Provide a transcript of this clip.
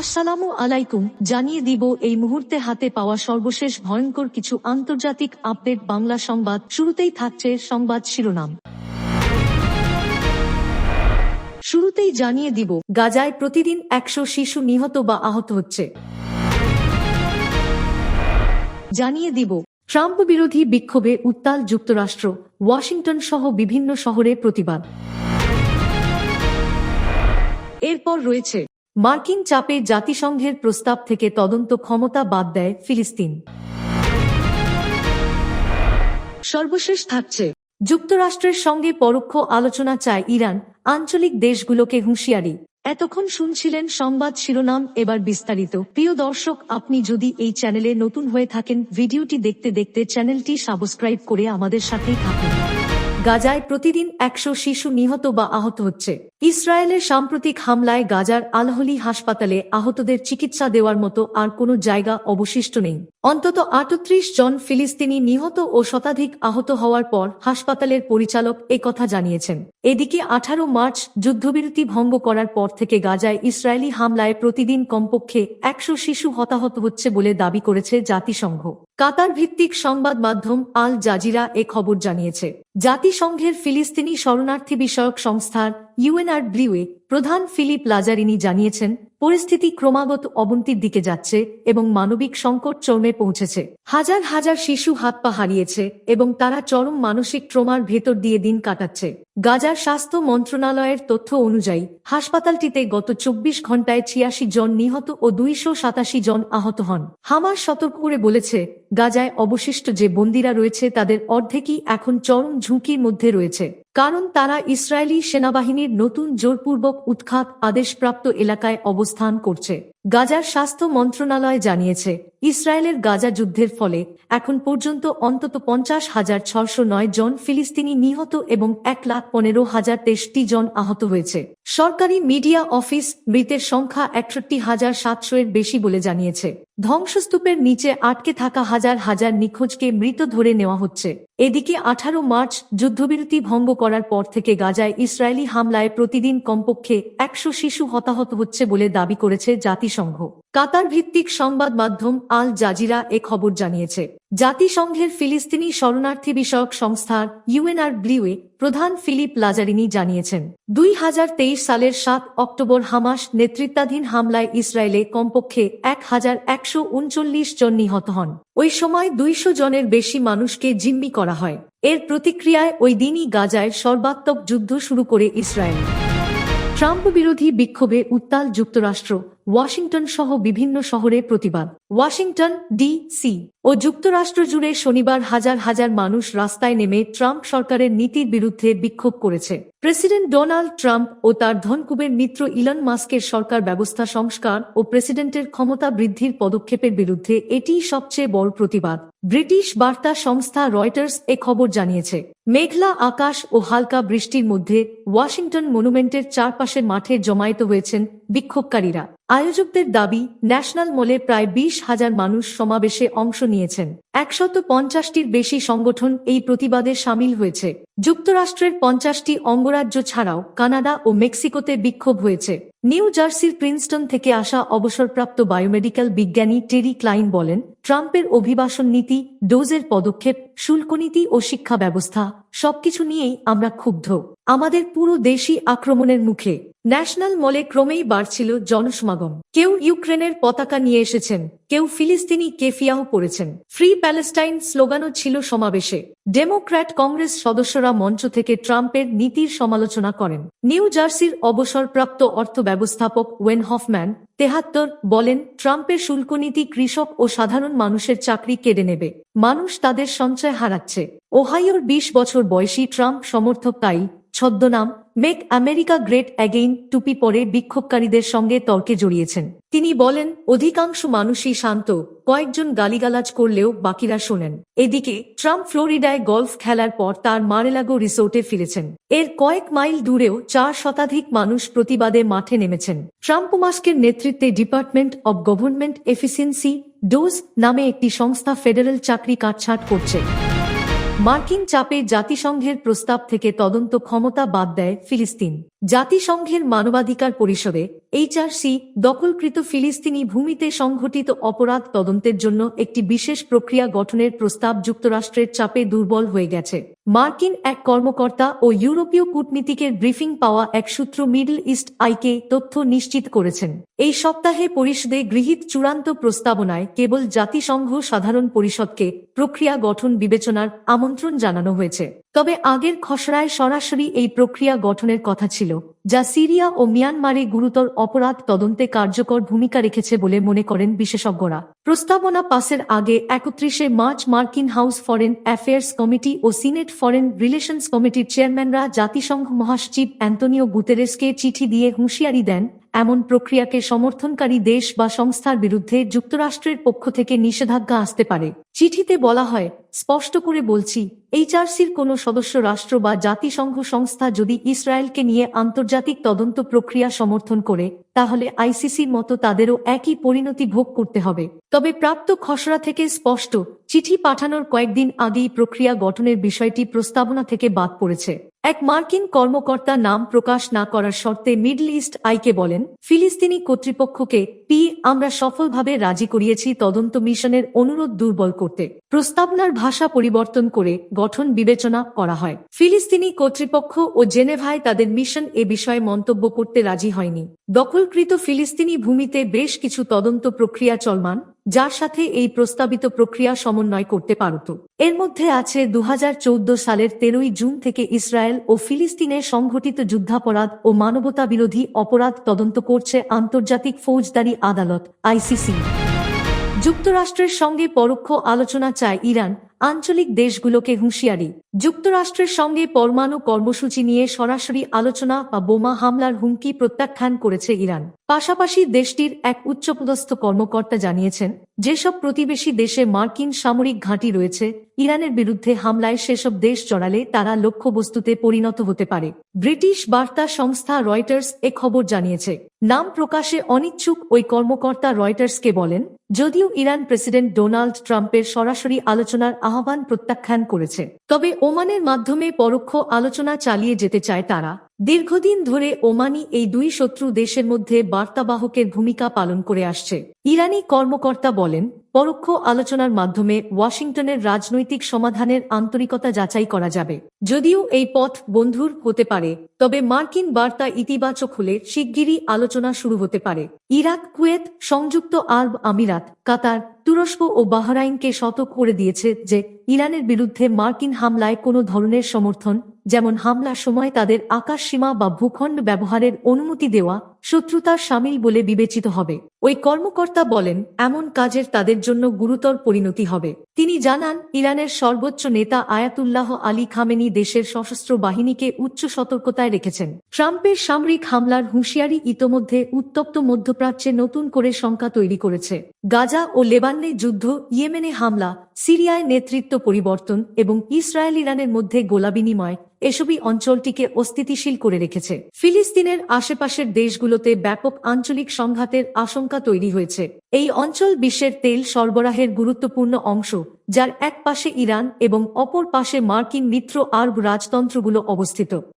আসসালামু আলাইকুম, জানিয়ে দিব এই মুহূর্তে হাতে পাওয়া সর্বশেষ ভয়ঙ্কর কিছু আন্তর্জাতিক আপডেট বাংলা সংবাদ। শুরুতেই থাকছে সংবাদ শিরোনাম। শুরুতেই জানিয়ে দিব, গাজায় প্রতিদিন একশো শিশু নিহত বা আহত হচ্ছে। জানিয়ে দিব, ট্রাম্প বিরোধী বিক্ষোভে উত্তাল যুক্তরাষ্ট্র, ওয়াশিংটন সহ বিভিন্ন শহরে প্রতিবাদ। এরপর রয়েছে মার্কিন চাপে জাতিসংঘের প্রস্তাব থেকে তদন্ত ক্ষমতা বাদ দেয় ফিলিস্তিন। সর্বশেষ থাকছে। যুক্তরাষ্ট্রের সঙ্গে পরোক্ষ আলোচনা চায় ইরান আঞ্চলিক দেশগুলোকে হুঁশিয়ারি। এতক্ষণ শুনছিলেন সংবাদ শিরোনাম এবার বিস্তারিত। প্রিয় দর্শক আপনি যদি এই চ্যানেলে নতুন হয়ে থাকেন ভিডিওটি দেখতে দেখতে চ্যানেলটি সাবস্ক্রাইব করে আমাদের সাথেই থাকুন। গাজায় প্রতিদিন একশো শিশু নিহত বা আহত হচ্ছে। ইসরায়েলের সাম্প্রতিক হামলায় গাজার আলহলি হাসপাতালে আহতদের চিকিৎসা দেওয়ার মতো আর কোনো জায়গা অবশিষ্ট নেই। অন্তত আটত্রিশ জন ফিলিস্তিনি নিহত ও শতাধিক আহত হওয়ার পর হাসপাতালের পরিচালক কথা জানিয়েছেন। এদিকে আঠারো মার্চ যুদ্ধবিরতি ভঙ্গ করার পর থেকে গাজায় ইসরায়েলি হামলায় প্রতিদিন কমপক্ষে একশো শিশু হতাহত হচ্ছে বলে দাবি করেছে জাতিসংঘ। কাতার ভিত্তিক সংবাদ মাধ্যম আল জাজিরা এ খবর জানিয়েছে। জাতিসংঘের ফিলিস্তিনি শরণার্থী বিষয়ক সংস্থার ইউএনআর ব্লিউয়ে প্রধান ফিলিপ লাজারিনি জানিয়েছেন, পরিস্থিতি ক্রমাগত অবন্তির দিকে যাচ্ছে এবং মানবিক সংকট চরমে পৌঁছেছে। হাজার হাজার শিশু হাত পা হারিয়েছে এবং তারা চরম মানসিক ট্রমার ভেতর দিয়ে দিন কাটাচ্ছে। গাজার স্বাস্থ্য মন্ত্রণালয়ের তথ্য অনুযায়ী, হাসপাতালটিতে গত চব্বিশ ঘন্টায় ছিয়াশি জন নিহত ও দুইশো সাতাশি জন আহত হন। হামার সতর্ক করে বলেছে গাজায় অবশিষ্ট যে বন্দিরা রয়েছে, তাদের অর্ধেকই এখন চরম ঝুঁকির মধ্যে রয়েছে। কারণ তারা ইসরায়েলি সেনাবাহিনীর নতুন জোরপূর্বক উৎখাত আদেশপ্রাপ্ত এলাকায় অবস্থান করছে। গাজার স্বাস্থ্য মন্ত্রণালয় জানিয়েছে, ইসরায়েলের গাজা যুদ্ধের ফলে এখন পর্যন্ত অন্তত পঞ্চাশ হাজার ছশো নয় জন ফিলিস্তিনি নিহত এবং এক লাখ পনেরো হাজার তেষট্টি জন আহত হয়েছে। সরকারি মিডিয়া অফিস মৃতের সংখ্যা একষট্টি হাজার সাতশো এর বেশি বলে জানিয়েছে। ধ্বংসস্তূপের নিচে আটকে থাকা হাজার হাজার নিখোঁজকে মৃত ধরে নেওয়া হচ্ছে। এদিকে আঠারো মার্চ যুদ্ধবিরতি ভঙ্গ করার পর থেকে গাজায় ইসরায়েলি হামলায় প্রতিদিন কমপক্ষে একশো শিশু হতাহত হচ্ছে বলে দাবি করেছে জাতিসংঘ। কাতার ভিত্তিক সংবাদ মাধ্যম আল জাজিরা এ খবর জানিয়েছে। জাতিসংঘের ফিলিস্তিনি শরণার্থী বিষয়ক সংস্থার ইউএনআর ব্লিউয়ে প্রধান ফিলিপ লাজারিনি জানিয়েছেন, দুই হাজার তেইশ সালের সাত অক্টোবর হামাস নেতৃত্বাধীন হামলায় ইসরায়েলে কমপক্ষে এক হাজার একশো উনচল্লিশ জন নিহত হন। ওই সময় দুইশো জনের বেশি মানুষকে জিম্মি করা হয়। এর প্রতিক্রিয়ায় ওই দিনই গাজায় সর্বাত্মক যুদ্ধ শুরু করে ইসরায়েল। ট্রাম্প বিরোধী বিক্ষোভে উত্তাল যুক্তরাষ্ট্র ওয়াশিংটন সহ বিভিন্ন শহরে প্রতিবাদ। ওয়াশিংটন ডিসি ও যুক্তরাষ্ট্র জুড়ে শনিবার হাজার হাজার মানুষ রাস্তায় নেমে ট্রাম্প সরকারের নীতির বিরুদ্ধে বিক্ষোভ করেছে। প্রেসিডেন্ট ডোনাল্ড ট্রাম্প ও তার ধনকুবের মিত্র ইলন মাস্কের সরকার ব্যবস্থা সংস্কার ও প্রেসিডেন্টের ক্ষমতা বৃদ্ধির পদক্ষেপের বিরুদ্ধে এটিই সবচেয়ে বড় প্রতিবাদ। ব্রিটিশ বার্তা সংস্থা রয়টার্স এ খবর জানিয়েছে, মেঘলা আকাশ ও হালকা বৃষ্টির মধ্যে ওয়াশিংটন মনুমেন্টের চারপাশের মাঠে জমায়েত হয়েছেন বিক্ষোভকারীরা। আয়োজকদের দাবি, ন্যাশনাল মলে প্রায় বিশ হাজার মানুষ সমাবেশে অংশ নিয়েছেন। একশত পঞ্চাশটির বেশি সংগঠন এই প্রতিবাদে সামিল হয়েছে। যুক্তরাষ্ট্রের পঞ্চাশটি অঙ্গরাজ্য ছাড়াও কানাডা ও মেক্সিকোতে বিক্ষোভ হয়েছে। নিউ জার্সির প্রিন্সটন থেকে আসা অবসরপ্রাপ্ত বায়োমেডিক্যাল বিজ্ঞানী টেরি ক্লাইন বলেন, ট্রাম্পের অভিবাসন নীতি, ডোজের পদক্ষেপ শুল্কনীতি ও শিক্ষা ব্যবস্থা, সবকিছু নিয়েই আমরা ক্ষুব্ধ। আমাদের পুরো দেশই আক্রমণের মুখে। ন্যাশনাল মলে ক্রমেই বাড়ছিল জনসমাগম। কেউ ইউক্রেনের পতাকা নিয়ে এসেছেন, কেউ ফিলিস্তিনি কেফিয়াও পড়েছেন। ফ্রি প্যালেস্টাইন স্লোগানও ছিল সমাবেশে। ডেমোক্র্যাট কংগ্রেস সদস্যরা মঞ্চ থেকে ট্রাম্পের নীতির সমালোচনা করেন। নিউ জার্সির অবসরপ্রাপ্ত অর্থ ব্যবস্থাপক ওয়েন হফম্যান তেহাত্তর বলেন, ট্রাম্পের শুল্কনীতি কৃষক ও সাধারণ মানুষের চাকরি কেড়ে নেবে। মানুষ তাদের সঞ্চয় হারাচ্ছে। ওহাইওর বিশ বছর বয়সী ট্রাম্প সমর্থক তাই ছদ্মনাম মেক আমেরিকা গ্রেট অ্যাগেইন টুপি পরে বিক্ষোভকারীদের সঙ্গে তর্কে জড়িয়েছেন। তিনি বলেন, অধিকাংশ মানুষই শান্ত, কয়েকজন গালিগালাজ করলেও বাকিরা শোনেন। এদিকে, ট্রাম্প ফ্লোরিডায় গলফ খেলার পর তার মারেলাগো রিসোর্টে ফিরেছেন। এর কয়েক মাইল দূরেও চার শতাধিক মানুষ প্রতিবাদে মাঠে নেমেছেন। ট্রাম্প মাস্কের নেতৃত্বে department of government efficiency, DOGE নামে একটি সংস্থা ফেডারেল চাকরি কাটছাট করছে। মার্কিন চাপে জাতিসংঘের প্রস্তাব থেকে তদন্ত ক্ষমতা বাদ দেয় ফিলিস্তিন। জাতিসংঘের মানবাধিকার পরিষদে এইচআরসি দখলকৃত ফিলিস্তিনি ভূমিতে সংঘটিত অপরাধ তদন্তের জন্য একটি বিশেষ প্রক্রিয়া গঠনের প্রস্তাব যুক্তরাষ্ট্রের চাপে দুর্বল হয়ে গেছে। মার্কিন এক কর্মকর্তা ও ইউরোপীয় কূটনীতিকের ব্রিফিং পাওয়া এক সূত্র মিডল ইস্ট আইকে তথ্য নিশ্চিত করেছেন। এই সপ্তাহে পরিষদে গৃহীত চূড়ান্ত প্রস্তাবনায় কেবল জাতিসংঘ সাধারণ পরিষদকে প্রক্রিয়া গঠন বিবেচনার আমন্ত্রণ জানানো হয়েছে। তবে আগের খসড়ায় সরাসরি এই প্রক্রিয়া গঠনের কথা ছিল। যা সিরিয়া ও মিয়ানমারে গুরুতর অপরাধ তদন্তে কার্যকর ভূমিকা রেখেছে বলে মনে করেন বিশেষজ্ঞরা। প্রস্তাবনা পাসের আগে একত্রিশে মার্চ মার্কিন হাউস ফরেন অ্যাফেয়ার্স কমিটি ও সিনেট ফরেন রিলেশনস কমিটির চেয়ারম্যানরা জাতিসংঘ মহাসচিব অ্যান্টনিও গুতেরেসকে চিঠি দিয়ে হুঁশিয়ারি দেন এমন প্রক্রিয়াকে সমর্থনকারী দেশ বা সংস্থার বিরুদ্ধে যুক্তরাষ্ট্রের পক্ষ থেকে নিষেধাজ্ঞা আসতে পারে। চিঠিতে বলা হয়, স্পষ্ট করে বলছি, এইচআরসির কোনো সদস্য রাষ্ট্র বা জাতিসংঘ সংস্থা যদি ইসরায়েলকে নিয়ে আন্তর্জাতিক তদন্ত প্রক্রিয়া সমর্থন করে, তাহলে আইসিসির মতো তাদেরও একই পরিণতি ভোগ করতে হবে। তবে প্রাপ্ত খসড়া থেকে স্পষ্ট চিঠি পাঠানোর কয়েকদিন আগেই প্রক্রিয়া গঠনের বিষয়টি প্রস্তাবনা থেকে বাদ পড়েছে। এক মার্কিন কর্মকর্তা নাম প্রকাশ না করার শর্তে মিডল ইস্ট আইকে বলেন, ফিলিস্তিনি কর্তৃপক্ষকে, পি, আমরা সফলভাবে রাজি করিয়েছি তদন্ত মিশনের অনুরোধ দুর্বল করতে। প্রস্তাবনার ভাষা পরিবর্তন করে গঠন বিবেচনা করা হয়। ফিলিস্তিনি কর্তৃপক্ষ ও জেনেভায় তাদের মিশন এ বিষয়ে মন্তব্য করতে রাজি হয়নি। দখলকৃত ফিলিস্তিনি ভূমিতে বেশ কিছু তদন্ত প্রক্রিয়া চলমান। যার সাথে এই প্রস্তাবিত প্রক্রিয়া সমন্বয় করতে পারত এর মধ্যে আছে দু হাজার চৌদ্দ সালের তেরোই জুন থেকে ইসরায়েল ও ফিলিস্তিনে সংঘটিত যুদ্ধাপরাধ ও মানবতা বিরোধী অপরাধ তদন্ত করছে আন্তর্জাতিক ফৌজদারি আদালত, আইসিসি। যুক্তরাষ্ট্রের সঙ্গে পরোক্ষ আলোচনা চায় ইরান আঞ্চলিক দেশগুলোকে হুঁশিয়ারি। যুক্তরাষ্ট্রের সঙ্গে পরমাণু কর্মসূচি নিয়ে সরাসরি আলোচনা বা বোমা হামলার হুমকি প্রত্যাখ্যান করেছে ইরান। পাশাপাশি দেশটির এক উচ্চপদস্থ কর্মকর্তা জানিয়েছেন, যেসব প্রতিবেশী দেশে মার্কিন সামরিক ঘাঁটি রয়েছে, ইরানের বিরুদ্ধে হামলায় সেসব দেশ জড়ালে তারা লক্ষ্যবস্তুতে পরিণত হতে পারে। ব্রিটিশ বার্তা সংস্থা রয়টার্স এ খবর জানিয়েছে। নাম প্রকাশে অনিচ্ছুক ওই কর্মকর্তা রয়টার্সকে বলেন যদিও ইরান প্রেসিডেন্ট ডোনাল্ড ট্রাম্পের সরাসরি আলোচনার আহ্বান প্রত্যাখ্যান করেছে। তবে ওমানের মাধ্যমে পরোক্ষ আলোচনা চালিয়ে যেতে চায় তারা। দীর্ঘদিন ধরে ওমানি এই দুই শত্রু দেশের মধ্যে বার্তাবাহকের ভূমিকা পালন করে আসছে। ইরানি কর্মকর্তা বলেন, পরোক্ষ আলোচনার মাধ্যমে ওয়াশিংটনের রাজনৈতিক সমাধানের আন্তরিকতা যাচাই করা যাবে। যদিও এই পথ বন্ধুর হতে পারে, তবে মার্কিন বার্তা ইতিবাচক হলে শিগগিরই আলোচনা শুরু হতে পারে। ইরাক, কুয়েত, সংযুক্ত আরব আমিরাত, কাতার তুরস্ক ও বাহরাইনকে সতর্ক করে দিয়েছে যে ইরানের বিরুদ্ধে মার্কিন হামলায় কোনো ধরনের সমর্থন, যেমন হামলার সময় তাদের আকাশ সীমা বা ভূখণ্ড ব্যবহারের অনুমতি দেওয়া শত্রুতার সামিল বলে বিবেচিত হবে। ওই কর্মকর্তা বলেন, এমন কাজের তাদের জন্য গুরুতর পরিণতি হবে। তিনি জানান, ইরানের সর্বোচ্চ নেতা আয়াতুল্লাহ আলী খামেনি দেশের সশস্ত্র বাহিনীকে উচ্চ সতর্কতায় রেখেছেন। ট্রাম্পের সামরিক হামলার হুঁশিয়ারি ইতোমধ্যে উত্তপ্ত মধ্যপ্রাচ্যে নতুন করে শঙ্কা তৈরি করেছে। গাজা ও লেবাননে যুদ্ধ, ইয়েমেনে হামলা সিরিয়ায় নেতৃত্ব পরিবর্তন এবং ইসরায়েল ইরানের মধ্যে গোলা বিনিময় এসবই অঞ্চলটিকে অস্থিতিশীল করে রেখেছে। ফিলিস্তিনের আশেপাশের দেশগুলোতে ব্যাপক আঞ্চলিক সংঘাতের আশঙ্কা তৈরি হয়েছে। এই অঞ্চল বিশ্বের তেল সরবরাহের গুরুত্বপূর্ণ অংশ, যার এক পাশে ইরান এবং অপর পাশে মার্কিন মিত্র আরব রাজতন্ত্রগুলো অবস্থিত।